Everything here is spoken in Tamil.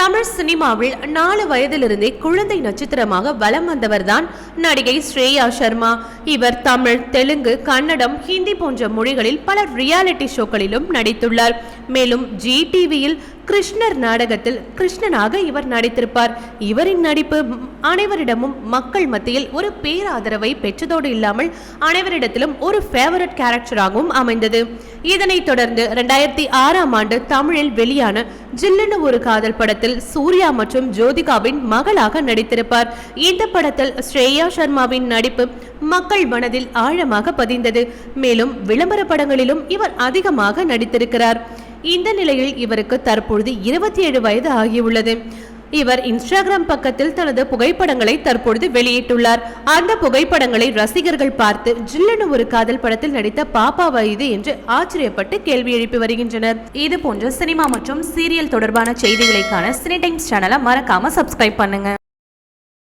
தமிழ் சினிமாவில் நாலு வயதிலிருந்தே குழந்தை நட்சத்திரமாக வலம் வந்தவர்தான் நடிகை ஸ்ரேயா சர்மா இவர் தமிழ் தெலுங்கு கன்னடம் ஹிந்தி போன்ற மொழிகளில் பல ரியாலிட்டி ஷோக்களிலும் நடித்துள்ளார். மேலும் ஜி டிவியில் கிருஷ்ணர் நாடகத்தில் கிருஷ்ணனாக இவர் நடித்திருப்பார். இவரின் நடிப்பு அனைவரிடமும் மக்கள் மத்தியில் ஒரு பேராதரவை பெற்றதோடு இல்லாமல் அனைவரிடத்திலும் ஒரு ஃபேவரட் கேரக்டராகவும் அமைந்தது. இதனைத் தொடர்ந்து ரெண்டாயிரத்தி ஆறாம் ஆண்டு தமிழில் வெளியான ஜில்லுன்னு ஒரு காதல் படத்தில் சூர்யா மற்றும் ஜோதிகாவின் மகளாக நடித்திருப்பார். இந்த படத்தில் ஸ்ரேயா சர்மாவின் நடிப்பு மக்கள் மனதில் ஆழமாக பதிந்தது. மேலும் விளம்பர படங்களிலும் இவர் அதிகமாக நடித்திருக்கிறார். இந்த நிலையில் இவருக்கு தற்பொழுது இருபத்தி ஏழு வயது ஆகியுள்ளது. இவர் இன்ஸ்டாகிராம் பக்கத்தில் தனது புகைப்படங்களை தற்பொழுது வெளியிட்டுள்ளார். அந்த புகைப்படங்களை ரசிகர்கள் பார்த்து ஜில்லனு ஒரு காதல் படத்தில் நடித்த பாப்பா வயது என்று ஆச்சரியப்பட்டு கேள்வி எழுப்பி வருகின்றனர். இது போன்ற சினிமா மற்றும் சீரியல் தொடர்பான செய்திகளைக்கான சினி டைம்ஸ் சேனலை மறக்காம சப்ஸ்கிரைப் பண்ணுங்க.